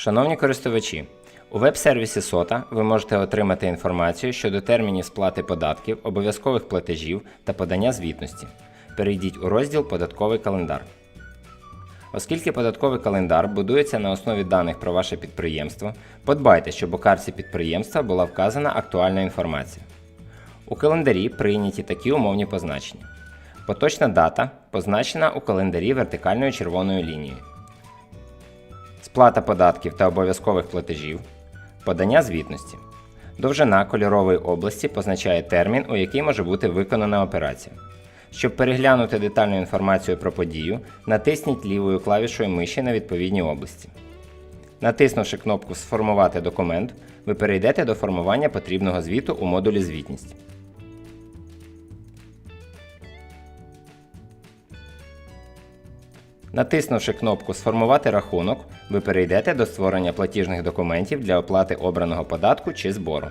Шановні користувачі, у веб-сервісі SOTA ви можете отримати інформацію щодо термінів сплати податків, обов'язкових платежів та подання звітності. Перейдіть у розділ Податковий календар. Оскільки податковий календар будується на основі даних про ваше підприємство, подбайте, щоб у карті підприємства була вказана актуальна інформація. У календарі прийняті такі умовні позначення. Поточна дата позначена у календарі вертикальною червоною лінією. Сплата податків та обов'язкових платежів. Подання звітності. Довжина кольорової області позначає термін, у який може бути виконана операція. Щоб переглянути детальну інформацію про подію, натисніть лівою клавішою миші на відповідній області. Натиснувши кнопку Сформувати документ, ви перейдете до формування потрібного звіту у модулі Звітність. Натиснувши кнопку Сформувати рахунок, ви перейдете до створення платіжних документів для оплати обраного податку чи збору.